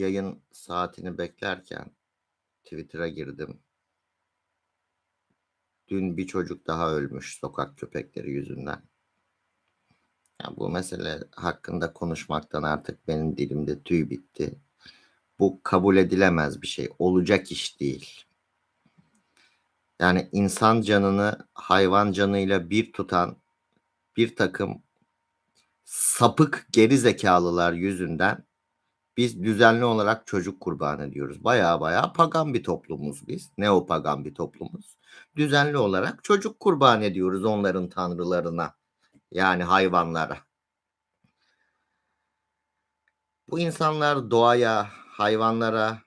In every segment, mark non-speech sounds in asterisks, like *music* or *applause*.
yayın saatini beklerken Twitter'a girdim. Dün bir çocuk daha ölmüş sokak köpekleri yüzünden. Ya bu mesele hakkında konuşmaktan artık benim dilimde tüy bitti. Bu kabul edilemez bir şey. Olacak iş değil. Yani insan canını hayvan canıyla bir tutan bir takım sapık geri zekalılar yüzünden biz düzenli olarak çocuk kurban ediyoruz. Baya baya pagan bir toplumuz biz. Neopagan bir toplumuz. Düzenli olarak çocuk kurban ediyoruz onların tanrılarına. Yani hayvanlara. Bu insanlar doğaya, hayvanlara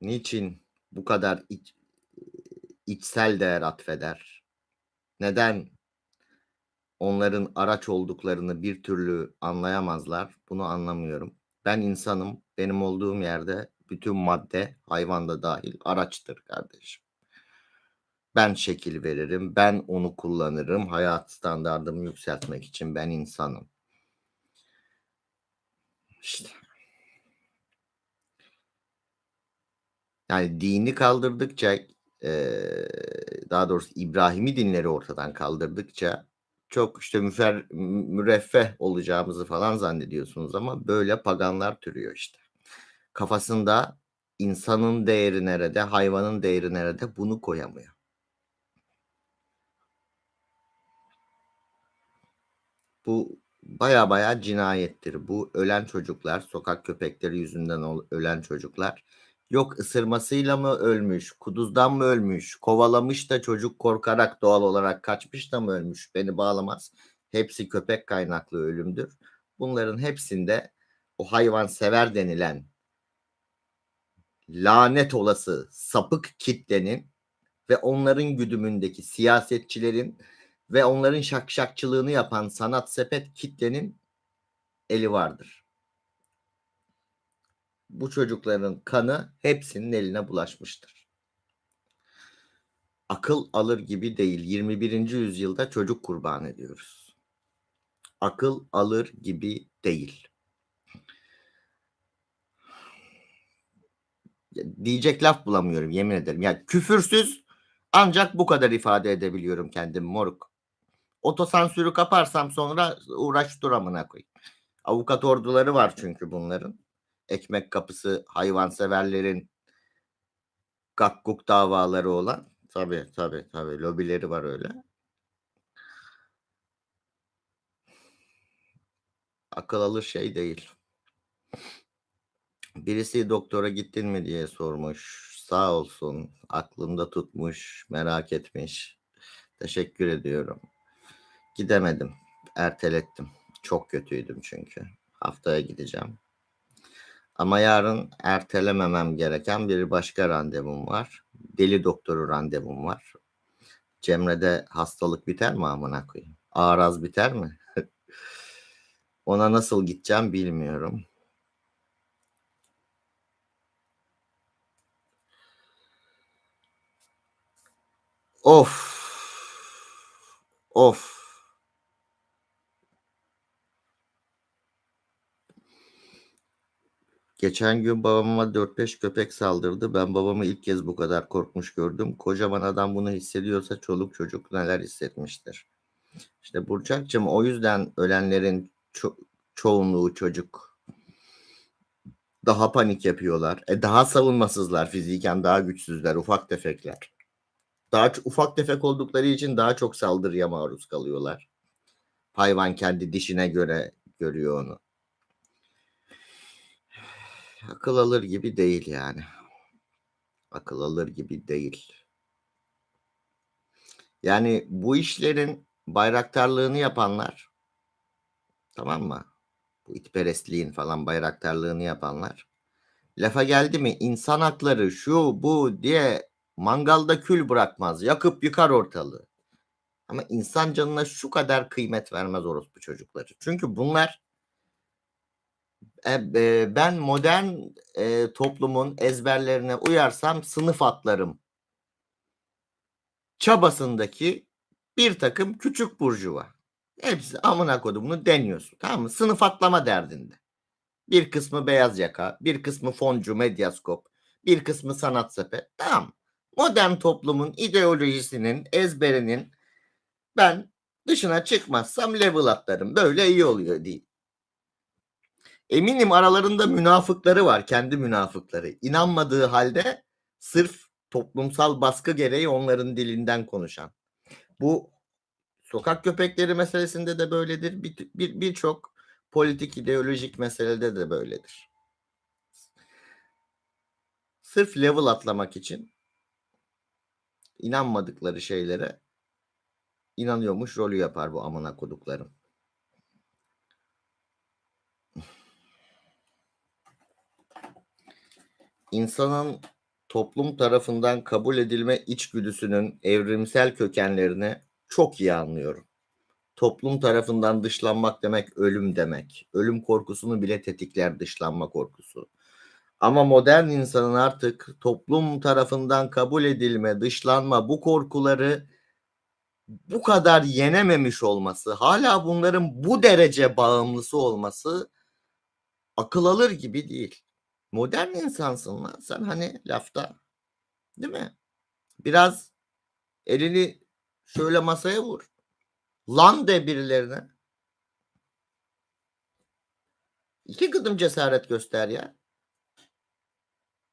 niçin bu kadar iç, içsel değer atfeder? Neden onların araç olduklarını bir türlü anlayamazlar? Bunu anlamıyorum. Ben insanım. Benim olduğum yerde bütün madde hayvanda dahil araçtır kardeşim. Ben şekil veririm. Ben onu kullanırım. Hayat standartımı yükseltmek için ben insanım. İşte. Yani dini kaldırdıkça daha doğrusu İbrahimi dinleri ortadan kaldırdıkça çok işte müfer, müreffeh olacağımızı falan zannediyorsunuz ama böyle paganlar türüyor işte. Kafasında insanın değeri nerede, hayvanın değeri nerede bunu koyamıyor. Bu baya baya cinayettir. Bu ölen çocuklar, sokak köpekleri yüzünden ölen çocuklar. Yok ısırmasıyla mı ölmüş, kuduzdan mı ölmüş, kovalamış da çocuk korkarak doğal olarak kaçmış da mı ölmüş beni bağlamaz. Hepsi köpek kaynaklı ölümdür. Bunların hepsinde o hayvan sever denilen lanet olası sapık kitlenin ve onların güdümündeki siyasetçilerin ve onların şakşakçılığını yapan sanat sepet kitlenin eli vardır. Bu çocukların kanı hepsinin eline bulaşmıştır. Akıl alır gibi değil. 21. yüzyılda çocuk kurban ediyoruz. Akıl alır gibi değil. Diyecek laf bulamıyorum yemin ederim. Ya küfürsüz ancak bu kadar ifade edebiliyorum kendimi moruk. Otosansürü kaparsam sonra uğraş dur amına koyayım. Avukat orduları var çünkü bunların. Ekmek kapısı hayvanseverlerin gakkuk davaları olan. Tabii tabii tabii lobileri var öyle. Akıl alır şey değil. Birisi doktora gittin mi diye sormuş. Sağ olsun. Aklımda tutmuş. Merak etmiş. Teşekkür ediyorum. Gidemedim. Ertelettim. Çok kötüydüm çünkü. Haftaya gideceğim. Ama yarın ertelememem gereken bir başka randevum var. Deli doktoru randevum var. Cemre'de hastalık biter mi amına koyayım? Ağraz biter mi? *laughs* Ona nasıl gideceğim bilmiyorum. Of. Of. Geçen gün babama 4-5 köpek saldırdı. Ben babamı ilk kez bu kadar korkmuş gördüm. Kocaman adam bunu hissediyorsa çoluk çocuk neler hissetmiştir. İşte Burçak'cığım o yüzden ölenlerin ço- çoğunluğu çocuk. Daha panik yapıyorlar. E daha savunmasızlar fiziken daha güçsüzler ufak tefekler. Daha ufak tefek oldukları için daha çok saldırıya maruz kalıyorlar. Hayvan kendi dişine göre görüyor onu. Akıl alır gibi değil yani. Akıl alır gibi değil. Yani bu işlerin bayraktarlığını yapanlar tamam mı? Bu itperestliğin falan bayraktarlığını yapanlar lafa geldi mi insan hakları şu bu diye mangalda kül bırakmaz. Yakıp yıkar ortalığı. Ama insan canına şu kadar kıymet vermez orospu çocukları. Çünkü bunlar e, ben modern e, toplumun ezberlerine uyarsam sınıf atlarım çabasındaki bir takım küçük burjuva. Hepsi amına kodumunu deniyorsun. Tamam mı? Sınıf atlama derdinde. Bir kısmı beyaz yaka, bir kısmı foncu, medyaskop, bir kısmı sanat sepet. Tamam. Modern toplumun ideolojisinin, ezberinin ben dışına çıkmazsam level atlarım. Böyle iyi oluyor değil. Eminim aralarında münafıkları var, kendi münafıkları. İnanmadığı halde sırf toplumsal baskı gereği onların dilinden konuşan. Bu sokak köpekleri meselesinde de böyledir. Birçok bir, birçok politik ideolojik meselede de böyledir. Sırf level atlamak için inanmadıkları şeylere inanıyormuş rolü yapar bu amına koduklarım. İnsanın toplum tarafından kabul edilme içgüdüsünün evrimsel kökenlerini çok iyi anlıyorum. Toplum tarafından dışlanmak demek ölüm demek. Ölüm korkusunu bile tetikler dışlanma korkusu. Ama modern insanın artık toplum tarafından kabul edilme, dışlanma bu korkuları bu kadar yenememiş olması, hala bunların bu derece bağımlısı olması akıl alır gibi değil. Modern insansın lan sen hani lafta. Değil mi? Biraz elini şöyle masaya vur. Lan de birilerine. İki gıdım cesaret göster ya.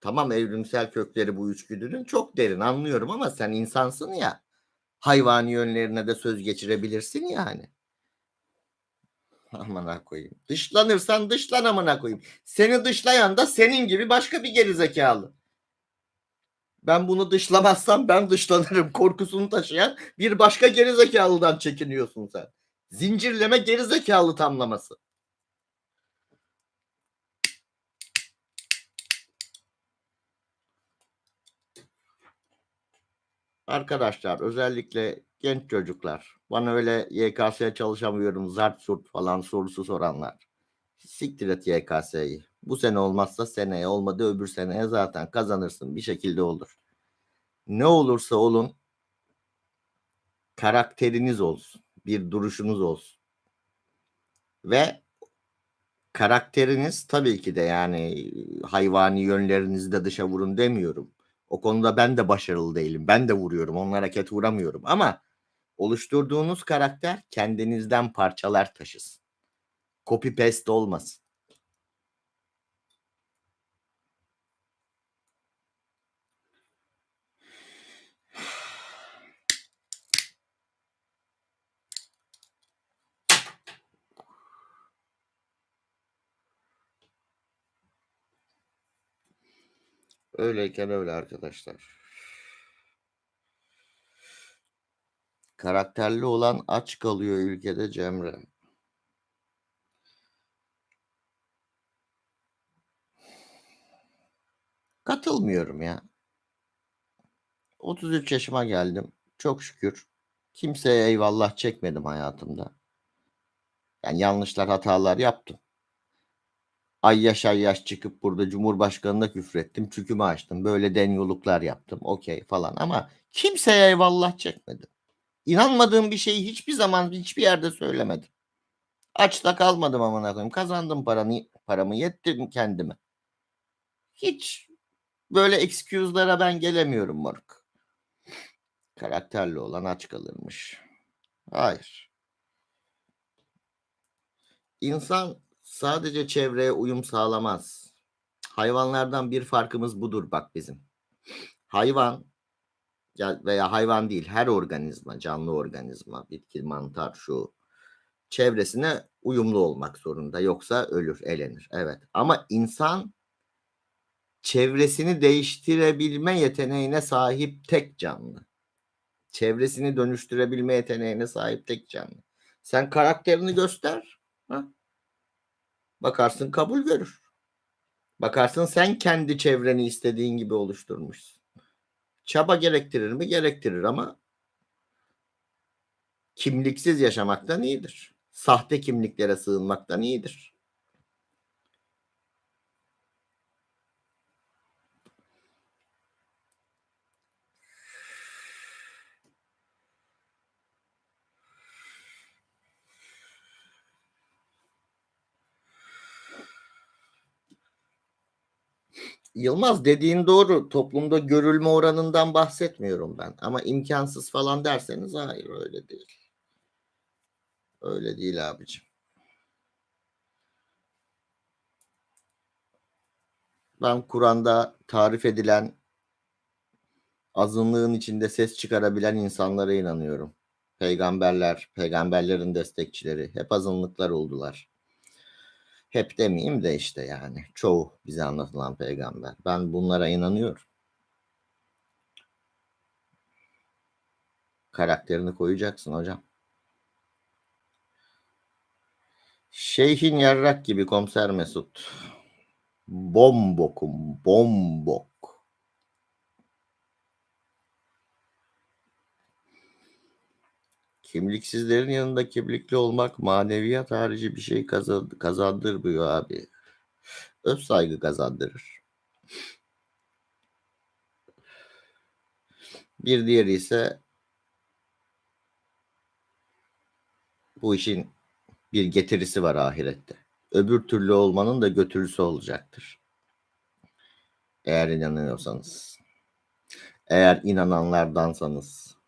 Tamam evrimsel kökleri bu içgüdünün çok derin anlıyorum ama sen insansın ya. Hayvani yönlerine de söz geçirebilirsin yani. Amına koyayım. Dışlanırsan dışlan amına koyayım. Seni dışlayan da senin gibi başka bir gerizekalı. Ben bunu dışlamazsam ben dışlanırım korkusunu taşıyan bir başka gerizekalıdan çekiniyorsun sen. Zincirleme gerizekalı tamlaması. Arkadaşlar özellikle genç çocuklar bana öyle YKS'ye çalışamıyorum zart surt falan sorusu soranlar. Siktir et YKS'yi. Bu sene olmazsa seneye olmadı öbür seneye zaten kazanırsın bir şekilde olur. Ne olursa olun karakteriniz olsun. Bir duruşunuz olsun. Ve karakteriniz tabii ki de yani hayvani yönlerinizi de dışa vurun demiyorum. O konuda ben de başarılı değilim. Ben de vuruyorum. Onlara ket vuramıyorum. Ama oluşturduğunuz karakter kendinizden parçalar taşısın. Copy paste olmasın. *sighs* Öyleyken öyle arkadaşlar. Karakterli olan aç kalıyor ülkede Cemre. Katılmıyorum ya. 33 yaşıma geldim. Çok şükür. Kimseye eyvallah çekmedim hayatımda. Yani yanlışlar, hatalar yaptım. Ay yaş ay yaş çıkıp burada Cumhurbaşkanı'na küfrettim. Çükümü açtım. Böyle denyoluklar yaptım. Okey falan ama kimseye eyvallah çekmedim. İnanmadığım bir şeyi hiçbir zaman hiçbir yerde söylemedim. Açta kalmadım amına koyayım. Kazandım paranı, paramı yettim kendime. Hiç böyle excuse'lara ben gelemiyorum moruk. Karakterli olan aç kalırmış. Hayır. İnsan sadece çevreye uyum sağlamaz. Hayvanlardan bir farkımız budur bak bizim. Hayvan veya hayvan değil her organizma, canlı organizma, bitki, mantar şu çevresine uyumlu olmak zorunda. Yoksa ölür, elenir. Evet. Ama insan çevresini değiştirebilme yeteneğine sahip tek canlı. Çevresini dönüştürebilme yeteneğine sahip tek canlı. Sen karakterini göster. Ha? Bakarsın kabul görür. Bakarsın sen kendi çevreni istediğin gibi oluşturmuşsun. Çaba gerektirir mi? Gerektirir ama kimliksiz yaşamaktan iyidir. Sahte kimliklere sığınmaktan iyidir. Yılmaz dediğin doğru. Toplumda görülme oranından bahsetmiyorum ben. Ama imkansız falan derseniz hayır öyle değil. Öyle değil abicim. Ben Kur'an'da tarif edilen azınlığın içinde ses çıkarabilen insanlara inanıyorum. Peygamberler, peygamberlerin destekçileri hep azınlıklar oldular. Hep demeyeyim de işte yani çoğu bize anlatılan peygamber. Ben bunlara inanıyorum. Karakterini koyacaksın hocam. Şeyhin yarrak gibi komiser Mesut. Bombokum, bombok. Kimliksizlerin yanında kimlikli olmak maneviyat harici bir şey kazan- kazandırmıyor abi. Öz saygı kazandırır. Bir diğeri ise bu işin bir getirisi var ahirette. Öbür türlü olmanın da götürüsü olacaktır. Eğer inanıyorsanız. Eğer inananlardansanız.